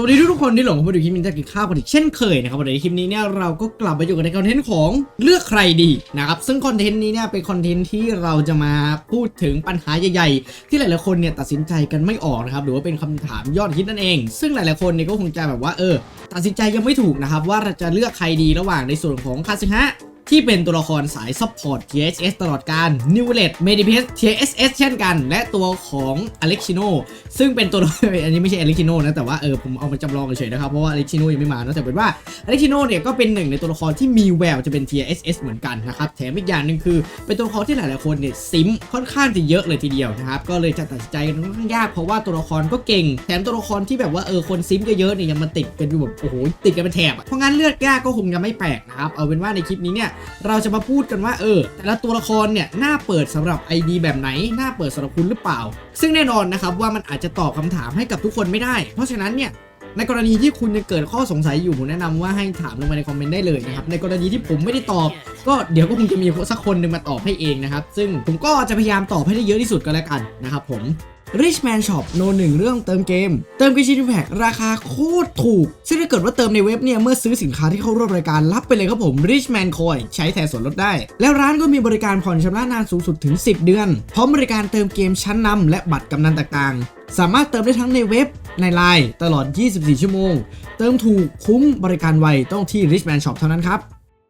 สวัสดีทุกคนที่หลงเข้ามาดูคลิปมินทากินข้าวกันอีกเช่นเคยนะครับวันในคลิปนี้เนี่ยเราก็กลับมาอยู่กันในคอนเทนต์ของเลือกใครดีนะครับซึ่งคอนเทนต์นี้เนี่ยเป็นคอนเทนต์ที่เราจะมาพูดถึงปัญหาใหญ่ๆ ที่หลายๆคนเนี่ยตัดสินใจกันไม่ออกนะครับหรือว่าเป็นคำถามยอดฮิตนั่นเอง ซึ่งหลายๆคนเนี่ยก็คงจะแบบว่าเออตัดสินใจยังไม่ถูกนะครับว่าจะเลือกใครดีระหว่างในส่วนของคาซึฮะ ที่เป็นตัวละครสายซัพพอร์ต THS ตลอดการ n e w l e t m e d i p e s TSS เช่นกัน และตัวของ Alexino ซึ่งเป็นตัวอันนี้ไม่ใช่ Alexino นะ แต่ว่าเออผมเอามาจำลองเฉยๆนะครับ เพราะว่า Alexino ยังไม่มานะแต่เป็นว่า Alexino เนี่ยก็เป็นหนึ่งในตัวละครที่มีแววจะเป็น TSS เหมือนกันนะครับแถมอีกอย่างหนึ่งคือเป็นตัวละครที่หลายๆคนเนี่ยซิมค่อนข้างจะเยอะเลยทีเดียวนะครับก็เลยจะตัดสินใจกันค่อนข้างยากเพราะว่าตัวละครก็เก่ง แถมตัวละครที่แบบว่าเออคนซิมเยอะๆเนี่ยยังมาติดกันอยู่แบบโอ้โหติดกันเป็นแถบเพราะงั้นเลือกยากก็คงจะไม่แปลกนะครับเอาเป็นว่าในคลิปนี้เนี่ยเราจะมาพูดกันว่าเออ แต่ละตัวละครเนี่ยน่าเปิดสำหรับ ID แบบไหนน่าเปิดสำหรับคุณหรือเปล่า ซึ่งแน่นอนนะครับว่ามันอาจจะตอบคำถามให้กับทุกคนไม่ได้ เพราะฉะนั้นเนี่ยในกรณีที่คุณยังเกิดข้อสงสัยอยู่ผมแนะนำว่าให้ถามลงมาในคอมเมนต์ได้เลยนะครับ ในกรณีที่ผมไม่ได้ตอบ ก็เดี๋ยวก็คงจะมีสักคนหนึ่งมาตอบให้เองนะครับ ซึ่งผมก็จะพยายามตอบให้ได้เยอะที่สุดก็แล้วกันนะครับผม Richman Shop โนหนึ่งเรื่องเติมเกม เติมกิชินแพคราคาโคตรถูก ซึ่งถ้าเกิดว่าเติมในเว็บเนี่ย เมื่อซื้อสินค้าที่เข้าร่วมรายการรับไปเลยครับผม Richman Coin ใช้แทนส่วนลดได้ แล้วร้านก็มีบริการผ่อนชำระนานสูงสุดถึง 10 เดือน พร้อมบริการเติมเกมชั้นนำและบัตรกำนันต่างๆ สามารถเติมได้ทั้งในเว็บในไลน์ตลอด 24 ชั่วโมง เติมถูกคุ้มบริการไวต้องที่ Richman Shop เท่านั้นครับ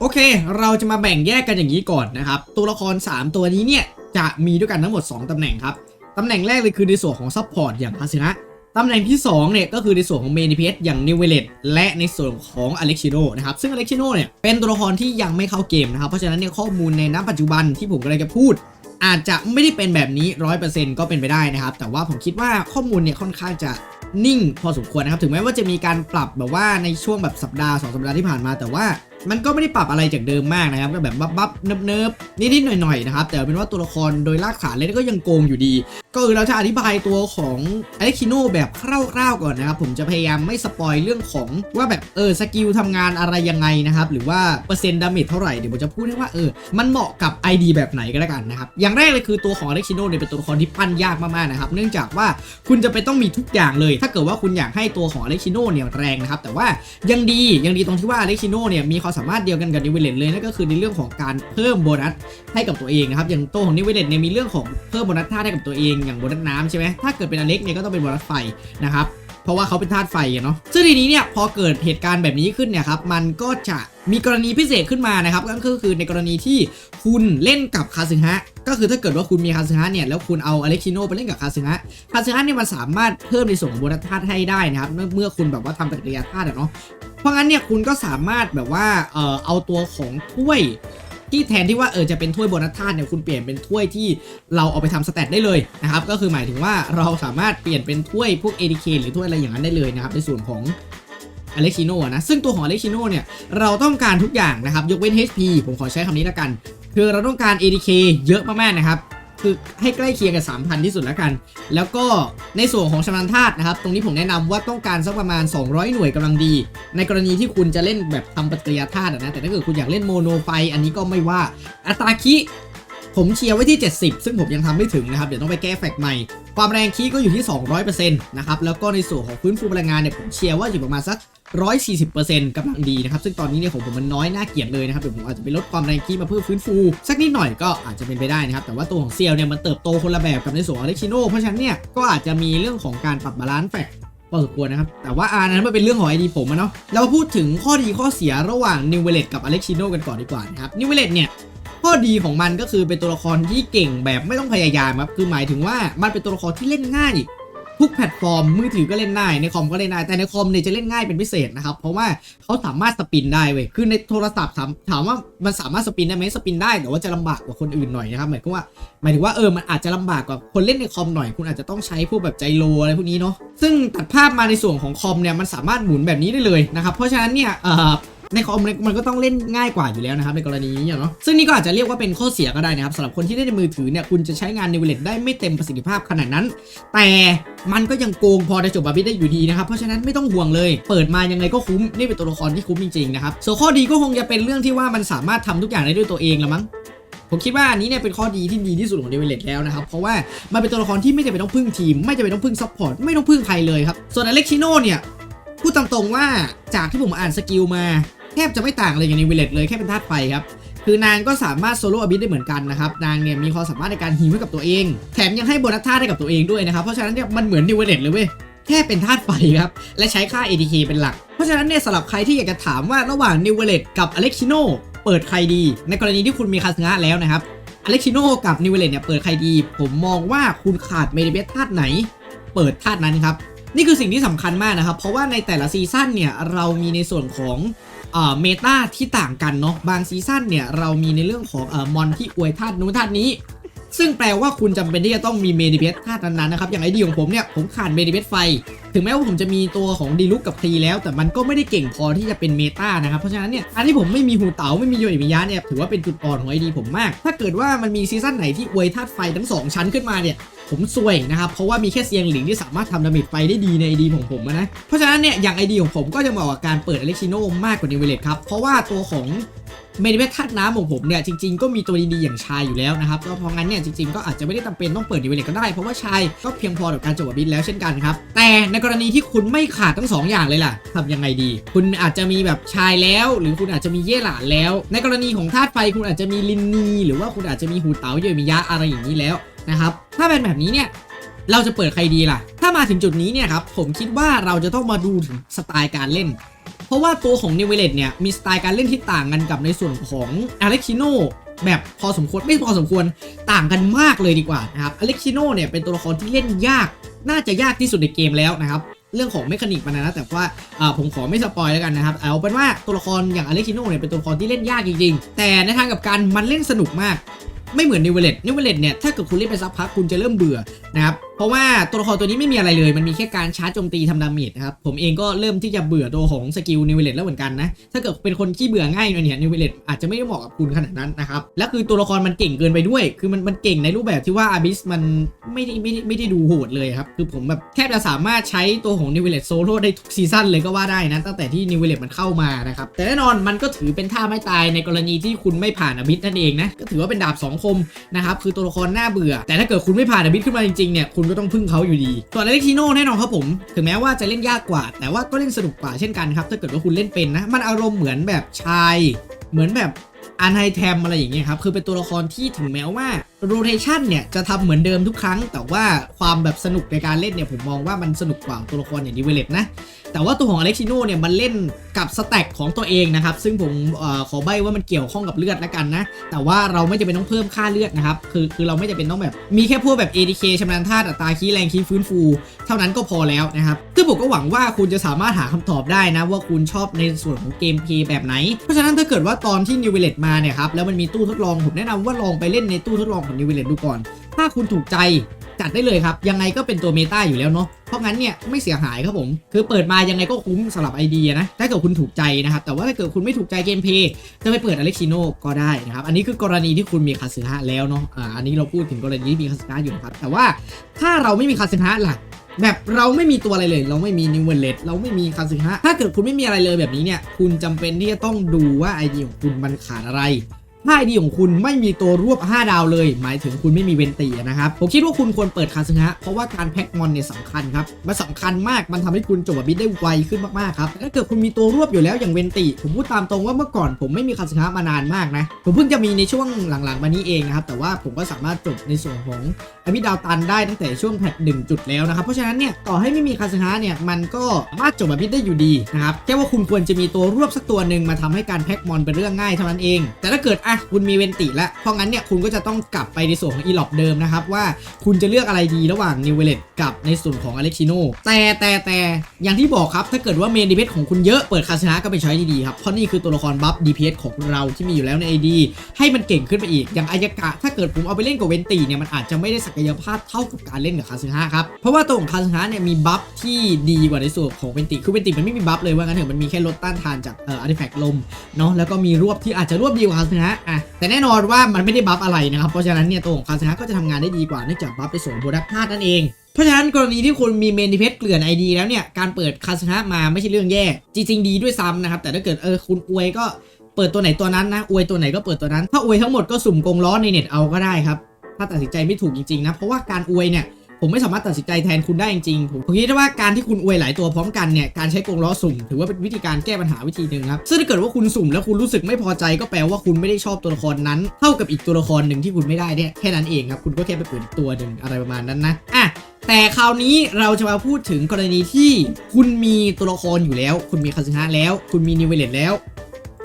โอเค เราจะมาแบ่งแยกกันอย่างนี้ก่อนนะครับ ตัวละคร 3 ตัวนี้เนี่ย จะมีด้วยกันทั้งหมด 2ตำแหน่งครับ ตำแหน่งแรกเลยคือในส่วนของซัพพอร์ตอย่างพาสินะตำแหน่งที่ 2 เนี่ย ก็คือในส่วนของเมนิเพสอย่างนิเวเลตและในส่วนของอเล็กชิโนนะครับ ซึ่งอเล็กชิโนเนี่ย เป็นตัวละครที่ยังไม่เข้าเกมนะครับ เพราะฉะนั้นเนี่ยข้อมูลในณปัจจุบันที่ผมกำลังจะพูด อาจจะไม่ได้เป็นแบบนี้ 100%ก็เป็นไปได้นะครับ แต่ว่าผมคิดว่าข้อมูลเนี่ยค่อนข้างจะนิ่งพอสมควรนะครับ ถึงแม้ว่าจะมีการปรับแบบว่าในช่วงแบบสัปดาห์สองสัปดาห์ที่ผ่านมา แต่ว่า มันก็ไม่ได้ปรับอะไรจากเดิมมากนะครับก็แบบบับบับเนิบเนิบนิดๆหน่อยๆนะครับแต่เป็นว่าตัวละครโดยรากฐานเลยก็ยังโกงอยู่ดีก็คือเราจะอธิบายตัวของอเล็กคิโนแบบคร่าวๆก่อนนะครับ ผมจะพยายามไม่สปอยเรื่องของว่าแบบเออสกิลทำงานอะไรยังไงนะครับ หรือว่าเปอร์เซ็นต์ดาเมจเท่าไหร่เดี๋ยวผมจะพูดให้ว่าเออมันเหมาะกับ ID แบบไหนก็แล้วกันนะครับ อย่างแรกเลยคือตัวของอเล็กคิโนเนี่ยเป็นตัวละครที่ปั้นยากมากๆนะครับ เนื่องจากว่าคุณจะไปต้องมีทุกอย่างเลย ถ้าเกิดว่าคุณอยากให้ตัวของอเล็กชิโนเนี่ยแรงนะครับแต่ว่ายังดียังดีตรงที่ว่าอเล็กชิโนเนี่ยมีความสามารถเดียวกันกับนิเวเลตเลยนั่นก็คือในเรื่องของการเพิ่มโบนัสให้กับตัวเองนะครับอย่างตัวของนิเวเลตเนี่ยมีเรื่องของเพิ่มโบนัสท่าให้กับตัวเองอย่างบนน้ำใช่ไหมถ้าเกิดเป็นอเล็กเนี่ยก็ต้องเป็นบนัสไฟนะครับเพราะว่าเขาเป็นธาตุไฟอะเนาะซึ่งทีนี้เนี่ยพอเกิดเหตุการณ์แบบนี้ขึ้นเนี่ยครับมันก็จะมีกรณีพิเศษขึ้นมานะครับก็คือในกรณีที่คุณเล่นกับคาซึฮะก็คือถ้าเกิดว่าคุณมีคาซึฮะเนี่ยแล้วคุณเอาอเล็กชิโนไปเล่นกับคาซึฮะคาซึฮะเนี่ยมันสามารถเพิ่มในส่วนของโบนัสธาตุให้ได้นะครับเมื่อคุณแบบว่าทำปฏิกิริยาธาตุเนาะเพราะงั้นเนี่ยคุณก็สามารถแบบว่าเอ่อเอาตัวของถ้วย ที่แทนที่ว่าเออจะเป็นถ้วยโบนัสธาตุเนี่ยคุณเปลี่ยนเป็นถ้วยที่เราเอาไปทำสแตทได้เลยนะครับก็คือหมายถึงว่าเราสามารถเปลี่ยนเป็นถ้วยพวก ADK หรือถ้วยอะไรอย่างนั้นได้เลยนะครับในส่วนของอเล็กชิโนนะซึ่งตัวของอเล็กชิโนเนี่ยเราต้องการทุกอย่างนะครับยกเว้น HP ผมขอใช้คำนี้ละกัน คือเราต้องการ ADK เยอะมากๆนะครับ คือให้ใกล้เคียงกับ 3,000 ที่สุดแล้วกัน แล้วก็ในส่วนของชำนาญธาตุนะครับ ตรงนี้ผมแนะนำว่าต้องการสักประมาณ 200 หน่วยกำลังดี ในกรณีที่คุณจะเล่นแบบทำปฏิกิริยาธาตุนะ แต่ถ้าเกิดคุณอยากเล่นโมโนไฟ อันนี้ก็ไม่ว่า อัตราคิผมเชียร์ไว้ที่ 70 ซึ่งผมยังทำไม่ถึงนะครับ เดี๋ยวต้องไปแก้แฟกใหม่ ความแรงคีก็อยู่ที่ 200%นะครับแล้วก็ในส่วนของฟื้นฟูพลังงานเนี่ยผมเชียร์ว่าอยู่ประมาณสัก140%กำลังดีนะครับ ซึ่งตอนนี้เนี่ยของผมมันน้อยน่าเกลียดเลยนะครับ เดี๋ยวผมอาจจะไปลดความแรงคีมาเพื่อฟื้นฟู สักนิดหน่อยก็อาจจะเป็นไปได้นะครับ แต่ว่าตัวของเซียลเนี่ยมันเติบโตคนละแบบกับในส่วนของอเล็กชิโนเพราะฉะนั้นเนี่ยก็อาจจะมีเรื่องของการปรับบาลานซ์แฟกพอสมควรนะครับ แต่ว่าอันนั้นมันเป็นเรื่องของไอดีผมอะเนาะเรามาพูดถึงข้อดีข้อเสียระหว่างนิวเวเลตกับอเล็กชิโนกันก่อนดีกว่านะครับนิวเวเลตเนี่ย ข้อดีของมันก็คือเป็นตัวละครที่เก่งแบบไม่ต้องพยายามครับ คือหมายถึงว่ามันเป็นตัวละครที่เล่นง่าย ทุกแพลตฟอร์มมือถือก็เล่นได้ในคอมก็เล่นได้แต่ในคอมเนี่ยจะเล่นง่ายเป็นพิเศษนะครับ เพราะว่าเขาสามารถสปินได้เว้ยคือในโทรศัพท์ถามถามว่ามันสามารถสปินได้ไหมสปินได้แต่ว่าจะลำบากกว่าคนอื่นหน่อยนะครับหมายถึงว่าหมายถึงว่าเออมันอาจจะลำบากกว่าคนเล่นในคอมหน่อยคุณอาจจะต้องใช้พวกแบบไจโรอะไรพวกนี้เนาะซึ่งตัดภาพมาในส่วนของคอมเนี่ยมันสามารถหมุนแบบนี้ได้เลยนะครับเพราะฉะนั้นเนี่ยเออ ในคอมเนี่ยมันก็ต้องเล่นง่ายกว่าอยู่แล้วนะครับในกรณีนี้เนาะซึ่งนี่ก็อาจจะเรียกว่าเป็นข้อเสียก็ได้นะครับสำหรับคนที่เล่นในมือถือเนี่ยคุณจะใช้งานในเวลเลตได้ไม่เต็มประสิทธิภาพขนาดนั้น แต่มันก็ยังโกงพอจะจบบาร์บิทได้อยู่ดีนะครับเพราะฉะนั้นไม่ต้องห่วงเลย เปิดมายังไงก็คุ้มนี่เป็นตัวละครที่คุ้มจริงๆนะครับส่วนข้อดีก็คงจะเป็นเรื่องที่ว่ามันสามารถทำทุกอย่างได้ด้วยตัวเองละมั้งผมคิดว่าอันนี้เนี่ยเป็นข้อดีที่ดีที่สุดของเดวิลเลตแล้วนะครับ เพราะว่ามันเป็นตัวละครที่ไม่จำเป็นต้องพึ่งทีม ไม่จำเป็นต้องพึ่งซัพพอร์ต ไม่ต้องพึ่งใครเลยครับ ส่วนอเล็กชิโนเนี่ย พูดตามตรงว่าจากที่ผมอ่านสกิลมา ทบจะไม่ต่างอะไรอย่างเวิเลตเลยแค่เป็นธาตุไฟครับคือนางก็สามารถโซโล่อบิทได้เหมือนกันนะครับนางเนี่ยมีความสามารถในการฮีลให้กับตัวเอง แถมยังให้โบนัสธาตุให้กับตัวเองด้วยนะครับเพราะฉะนั้นเนี่ยมันเหมือนดิวเลตเลยเว้ยแค่เป็นธาตุไฟครับ และใช้ค่า ATK เป็นหลัก เพราะฉะนั้นเนี่ยสำหรับใครที่อยากจะถามว่าระหว่างนิวเวเลตกับอเล็กชิโนเปิดใครดี ในกรณีที่คุณมีคาสงะแล้วนะครับอเล็กชิโนกับนิวเวเลตเนี่ยเปิดใครดี ผมมองว่าคุณขาดเมดิเบสธาตุไหน เปิดธาตุนั้นครับนี่คือสิ่งที่สำคัญมากนะครับ เพราะว่าในแต่ละซีซั่นเนี่ยเรามีในส่วนของ เอ่อเมตาที่ต่างกันเนาะบางซีซั่นเนี่ยเรามีในเรื่องของเอ่อมอนที่อวยธาตุนู้นธาตุนี้ ซึ่งแปลว่าคุณจำเป็นที่จะต้องมีเมดิเบสธาตุนั้นๆนะครับอย่างไอเดียของผมเนี่ยผมขาดเมดิเบสไฟ ถึงแม้ว่าผมจะมีตัวของดีลุกกับทีแล้ว แต่มันก็ไม่ได้เก่งพอที่จะเป็นเมตานะครับเพราะฉะนั้นเนี่ยอันที่ผมไม่มีหูเต๋าไม่มีโยอิมิยะเนี่ยถือว่าเป็นจุดอ่อนของไอดีผมมาก ถ้าเกิดว่ามันมีซีซั่นไหนที่อวยธาตุไฟทั้งสองชั้นขึ้นมาเนี่ย ผมซวยนะครับเพราะว่ามีแค่เซียงหลิงที่สามารถทำดาเมจไฟได้ดีในไอดีของผมนะเพราะฉะนั้นเนี่ยอย่างไอดีของผมก็จะเหมาะกับการเปิดอเล็กชิโนมากกว่านิเวเลตครับเพราะว่าตัวของเมดิเวทธาตุน้ำของผมเนี่ยจริงๆก็มีตัวดีๆอย่างชายอยู่แล้วนะครับก็เพราะงั้นเนี่ยจริงๆก็อาจจะไม่ได้จำเป็นต้องเปิดนิเวเลตก็ได้ เพราะว่าชายก็เพียงพอต่อการจบบินแล้วเช่นกันครับ แต่ในกรณีที่คุณไม่ขาดทั้งสองอย่างเลยล่ะทำยังไงดี คุณอาจจะมีแบบชายแล้ว หรือคุณอาจจะมีเย่หลานแล้ว ในกรณีของธาตุไฟคุณอาจจะมีลินนีหรือว่าคุณอาจจะมีหูเต๋าเยมิยะอะไรอย่างนี้แล้ว นะครับ ถ้าเป็นแบบนี้เนี่ยเราจะเปิดใครดีล่ะ ถ้ามาถึงจุดนี้เนี่ยครับผมคิดว่าเราจะต้องมาดูถึงสไตล์การเล่น เพราะว่าตัวของเนเวเลตเนี่ยมีสไตล์การเล่นที่ต่างกันกับในส่วนของอเล็กชิโนแบบพอสมควรไม่พอสมควรต่างกันมากเลยดีกว่านะครับอเล็กชิโนเนี่ยเป็นตัวละครที่เล่นยาก น่าจะยากที่สุดในเกมแล้วนะครับเรื่องของเมคานิกมันนะแต่ว่าาผมขอไม่สปอยแล้วกันนะครับเอาเป็นว่าตัวละครอย่างอเล็กชิโนเนี่ยเป็นตัวละครที่เล่นยากจริงๆ แต่ในทางกับกันมันเล่นสนุกมาก ไม่เหมือนนิวเวเลตนิวเวเลตเนี่ยถ้าเกิดคุณเล่นไปสักพักคุณจะเริ่มเบื่อนะครับ เพราะว่าตัวละครตัวนี้ไม่มีอะไรเลย มันมีแค่การชาร์จโจมตีทำดาเมจนะครับ ผมเองก็เริ่มที่จะเบื่อตัวของสกิลนิวเวเลตแล้วเหมือนกันนะ ถ้าเกิดเป็นคนที่เบื่อง่ายเนี่ยนิวเวเลตอาจจะไม่ได้เหมาะกับคุณขนาดนั้นนะครับ และคือตัวละครมันเก่งเกินไปด้วย คือมันมันเก่งในรูปแบบที่ว่าอาบิสมันไม่ได้ไม่ได้ไม่ได้ดูโหดเลยครับ คือผมแบบแทบจะสามารถใช้ตัวของนิวเวเลตโซโล่ได้ทุกซีซั่นเลยก็ว่าได้นะตั้งแต่ที่นิวเวเลตมันเข้ามานะครับ แต่แน่นอนมันก็ถือเป็นท่าไม่ตายในกรณีที่คุณไม่ผ่านอาบิสนั่นเองนะ ก็ถือว่าเป็นดาบสองคมนะครับ คือตัวละครน่าเบื่อ แต่ถ้าเกิดคุณไม่ผ่านอบิทขึ้นมาจริงๆเนี่ยคุณก็ต้องพึ่งเขาอยู่ดี ส่วนอเล็กซิโน่แน่นอนครับผม ถึงแม้ว่าจะเล่นยากกว่า แต่ว่าก็เล่นสนุกกว่าเช่นกันครับ ถ้าเกิดว่าคุณเล่นเป็นนะ มันอารมณ์เหมือนแบบชาย เหมือนแบบอันไฮแทมอะไรอย่างเงี้ยครับ คือเป็นตัวละครที่ถึงแม้ว่าโรเ t ชันเนี่ยจะทำเหมือนเดิมทุกครั้ง แต่ว่าความแบบสนุกในการเล่นเนี่ยผมมองว่ามันสนุกกว่าตัวละครอย่างดิเวเลตนะ แต่ว่าตัวของอเล็กซิโนเนี่ยมันเล่นกับสแต็กของตัวเองนะครับ ซึ่งผมอขอใบว่ามันเกี่ยวข้องกับเลือดแล้วกันนะ แต่ว่าเราไม่จำเป็นต้องเพิ่มค่าเลือดนะครับ คือคือเราไม่จำเป็นต้องแบบมีแค่พวกแบบ ADK ชำนาญธาตุอัตราคีแรงคีฟื้นฟู เท่านั้นก็พอแล้วนะครับซึ่งผมก็หวังว่าคุณจะสามารถหาคำตอบได้นะว่าคุณชอบในส่วนของเกมเพลย์แบบไหน เพราะฉะนั้นถ้าเกิดว่าตอนที่นิวเวเลตมาเนี่ยครับแล้วมันมีตู้ทดลองผมแนะนำว่าลองไปเล่นในตู้ทดลองของนิวเวเลตดูก่อน ถ้าคุณถูกใจจัดได้เลยครับ ยังไงก็เป็นตัวเมตาอยู่แล้วเนาะเพราะงั้นเนี่ยไม่เสียหายครับผม คือเปิดมายังไงก็คุ้มสำหรับไอเดียนะถ้าเกิดคุณถูกใจนะครับ แต่ว่าถ้าเกิดคุณไม่ถูกใจเกมเพลย์จะไปเปิดอเล็กซิโนก็ได้นะครับ อันนี้คือกรณีที่คุณมีคาสึฮะแล้วเนาะอ่าอันนี้เราพูดถึงกรณีที่มีคาสึฮะอยู่นะครับแต่ว่าถ้าเราไม่มีคาสึฮะล่ะแบบเราไม่มีตัวอะไรเลย เราไม่มีนิวเวลเลตเราไม่มีคาสึฮะถ้าเกิดคุณไม่มีอะไรเลยแบบนี้เนี่ยคุณจำเป็นที่จะต้องดูว่าไอเดียของคุณมันขาดอะไร ไอเดีของคุณไม่มีตัวรวบ 5 ดาวเลย หมายถึงคุณไม่มีเวนตีนะครับ ผมคิดว่าคุณควรเปิดคาสึฮะเพราะว่าการแพ็กมอนเนี่ยสำคัญครับ มันสำคัญมากมันทำให้คุณจบแบบบิดได้ไวขึ้นมากๆครับถ้าเกิดคุณมีตัวรวบอยู่แล้วอย่างเวนตีผมพูดตามตรงว่าเมื่อก่อนผมไม่มีคาสึฮะมานานมากนะ ผมเพิ่งจะมีในช่วงหลังๆมานี้เองนะครับ แต่ว่าผมก็สามารถจบในส่วนของอภิดาวตันได้ตั้งแต่ช่วงแพทหนึ่งจุดแล้วนะครับ เพราะฉะนั้นเนี่ยต่อให้ไม่มีคาสึฮะเนี่ยมันก็สามารถจบแบบบิดได้อยู่ดีนะครับ แค่ว่าคุณควรจะมีตัวรวบสักตัวหนึ่งมาทำให้การแพ็กมอนเป็นเรื่องง่ายเท่านั้นเอง แต่ถ้าเกิดอะคุณมีเวนติแล้วเพราะงั้นเนี่ยคุณก็จะต้องกลับไปในส่วนของอีล็อบเดิมนะครับว่าคุณจะเลือกอะไรดีระหว่างนิวเวเลตกับในส่วนของอเล็กชิโนแต่แต่แต่อย่างที่บอกครับถ้าเกิดว่าเมนดีเพของคุณเยอะเปิดคาสนะก็เป็นช้อยที่ดีครับเพราะนี่คือตัวละครบัฟ DPS ของเราที่มีอยู่แล้วใน AD ให้มันเก่งขึ้นไปอีก อย่างอายากะ ถ้าเกิดผมเอาไปเล่นกับเวนตีเนี่ยมันอาจจะไม่ได้ศักยภาพเท่ากับการเล่นกับคาซึฮะครับเพราะว่าตัวของคาซึฮะเนี่ยมีบัฟที่ดีกว่าในส่วนของเวนติคือเวนติมันไม่มีบัฟเลยว่างั้นเถอะมันมีแค่ลดต้านทานจากเอ่ออาร์ติแฟกต์ลมเนาะแล้วก็มีรวบที่อาจจะรวบดีกว่าคาซึฮะอะแต่แน่นอนว่ามันไม่ได้บัฟอะไรนะครับ เพราะฉะนั้นเนี่ยตัวของคาซึฮะก็จะทำงานได้ดีกว่าเนื่องจากบัฟในส่วนโบนัสพลาดนั่นเอง เพราะฉะนั้นกรณีที่คุณมีเมนิเพสเกลื่อน ID แล้วเนี่ยการเปิดคาสนะมาไม่ใช่เรื่องแย่ จริงๆดีด้วยซ้ำนะครับแต่ถ้าเกิดเออคุณอวยก็เปิดตัวไหนตัวนั้นนะอวยตัวไหนก็เปิดตัวนั้น ถ้าอวยทั้งหมดก็สุ่มกงล้อในเน็ตเอาก็ได้ครับถ้าตัดสินใจไม่ถูกจริงๆนะเพราะว่าการอวยเนี่ย ผมไม่สามารถตัดสินใจแทนคุณได้จริงๆผมคิดว่าการที่คุณอวยหลายตัวพร้อมกันเนี่ยการใช้กรงล้อสุ่มถือว่าเป็นวิธีการแก้ปัญหาวิธีหนึ่งครับซึ่งถ้าเกิดว่าคุณสุ่มแล้วคุณรู้สึกไม่พอใจก็แปลว่าคุณไม่ได้ชอบตัวละครนั้นเท่ากับอีกตัวละครหนึ่งที่คุณไม่ได้เนี่ยแค่นั้นเองครับคุณก็แค่ไปเปิดอีกตัวหนึ่งอะไรประมาณนั้นนะอะแต่คราวนี้เราจะมาพูดถึงกรณีที่คุณมีตัวละครอยู่แล้ว คุณมีคาสินะแล้ว คุณมีนิวเวเลตแล้ว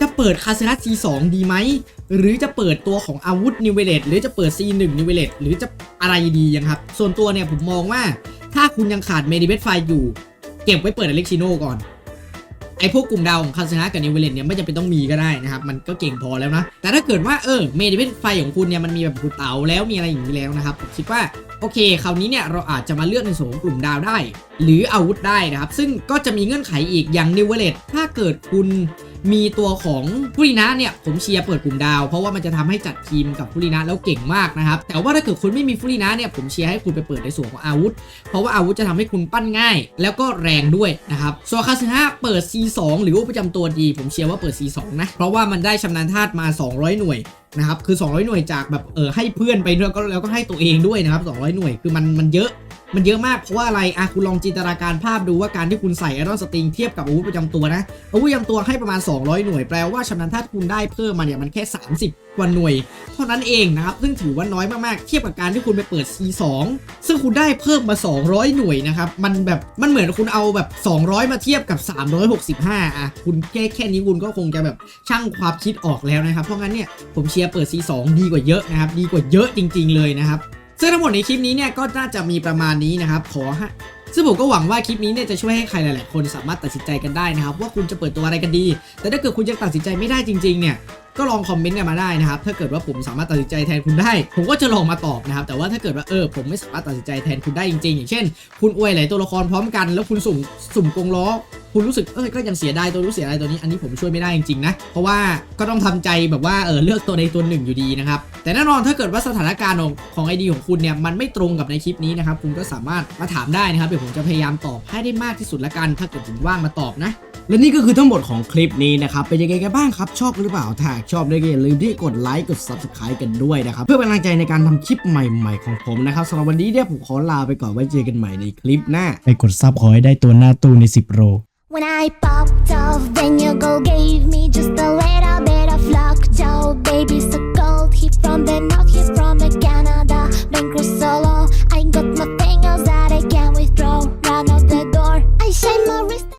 จะเปิดคาสินะ C2 ดีไหม หรือจะเปิดตัวของอาวุธนิเวเลตหรือจะเปิด C1 นิเวเลตหรือจะอะไรดียังครับ ส่วนตัวเนี่ยผมมองว่า ถ้าคุณยังขาดเมดิเบตไฟอยู่ เก็บไว้เปิดอเล็กชิโนก่อน ไอพวกกลุ่มดาวของคาสนะกับนิเวเลนเนี่ยไม่จำเป็นต้องมีก็ได้นะครับ มันก็เก่งพอแล้วนะ แต่ถ้าเกิดว่าเออเมดิเบตไฟของคุณเนี่ยมันมีแบบคุณเต๋าแล้วมีอะไรอย่างนี้แล้วนะครับผมคิดว่า โอเค คราวนี้เนี่ยเราอาจจะมาเลือกในส่วนของกลุ่มดาวได้ หรืออาวุธได้นะครับ ซึ่งก็จะมีเงื่อนไขอีกอย่างนิวเวเลตถ้าเกิดคุณมีตัวของฟูรินะเนี่ยผมเชียร์เปิดกลุ่มดาว เพราะว่ามันจะทำให้จัดทีมกับฟูรินะแล้วเก่งมากนะครับ แต่ว่าถ้าเกิดคุณไม่มีฟูรินะเนี่ยผมเชียร์ให้คุณไปเปิดในส่วนของอาวุธ เพราะว่าอาวุธจะทำให้คุณปั้นง่าย แล้วก็แรงด้วยนะครับส่วนคาสึฮะเปิด C2 หรือว่าประจำตัวดี ผมเชียร์ว่าเปิด C2 นะเพราะว่ามันได้ชำนาญธาตุมา 200 หน่วย นะครับคือ 200 หน่วยจากแบบเออให้เพื่อนไปด้วยก็แล้วก็ให้ตัวเองด้วยนะครับ200 หน่วยคือมันมันเยอะ มันเยอะมากเพราะว่าอะไรอะคุณลองจินตนาการภาพดูว่าการที่คุณใส่ไอรอนสติงเทียบกับอาวุธประจำตัวนะอาวุธประจำตัวให้ประมาณ 200 หน่วยแปลว่าชำนาญธาคุณได้เพิ่มมาเนี่ยมันแค่ 30 กว่าหน่วย เท่านั้นเองนะครับซึ่งถือว่าน้อยมากๆเทียบกับการที่คุณไปเปิด C2 ซึ่งคุณได้เพิ่มมา 200 หน่วยนะครับมันแบบมันเหมือนคุณเอาแบบ 200 มาเทียบกับ 365อะคุณแค่แค่นี้คุณก็คงจะแบบช่างความคิดออกแล้วนะครับเพราะงั้นเนี่ยผมเชียร์เปิด C2 ดีกว่าเยอะนะครับดีกว่าเยอะจริง ๆเลยนะครับ ซึ่งทั้งหมดในคลิปนี้เนี่ยก็น่าจะมีประมาณนี้นะครับขอฮะซึ่งผมก็หวังว่าคลิปนี้เนี่ยจะช่วยให้ใครหลาย ๆ คนสามารถตัดสินใจกันได้นะครับว่าคุณจะเปิดตัวอะไรกันดี แต่ถ้าเกิดคุณยังตัดสินใจไม่ได้จริง ๆ เนี่ย ก็ลองคอมเมนต์กันมาได้นะครับ ถ้าเกิดว่าผมสามารถตัดสินใจแทนคุณได้ ผมก็จะลองมาตอบนะครับ แต่ว่าถ้าเกิดว่าเออผมไม่สามารถตัดสินใจแทนคุณได้จริงๆ อย่างเช่น คุณอวยหลายตัวละครพร้อมกัน แล้วคุณสุ่มสุ่มกงล้อ คุณรู้สึกเออก็ยังเสียดายตัวรู้เสียดายตัวนี้ อันนี้ผมช่วยไม่ได้จริงๆนะ เพราะว่าก็ต้องทำใจแบบว่าเออเลือกตัวใดตัวหนึ่งอยู่ดีนะครับ แต่แน่นอนถ้าเกิดว่าสถานการณ์ของของไอดีของคุณเนี่ยมันไม่ตรงกับในคลิปนี้นะครับ คุณก็สามารถมาถามได้นะครับ เดี๋ยวผมจะพยายามตอบให้ได้มากที่สุดละกัน ถ้าเกิดผมว่างมาตอบนะและนี่ก็คือทั้งหมดของคลิปนี้นะครับ เป็นยังไงกันบ้างครับ ชอบหรือเปล่า ถ้าากชอบได้ก็อย่าลืมที่กดไลค์กด subscribe กันด้วยนะครับ เพื่อเป็นกำลังใจในการทำคลิปใหม่ๆของผมนะครับสำหรับวันนี้เนี่ยผมขอลาไปก่อนไว้เจอกันใหม่ในคลิปหน้า ไปกดซับขอให้ได้ตัวหน้าตู้ใน 10 โล When I popped off, then your girl gave me just a little bit of luck. Joe, baby, so cold. He from the north, he from the can.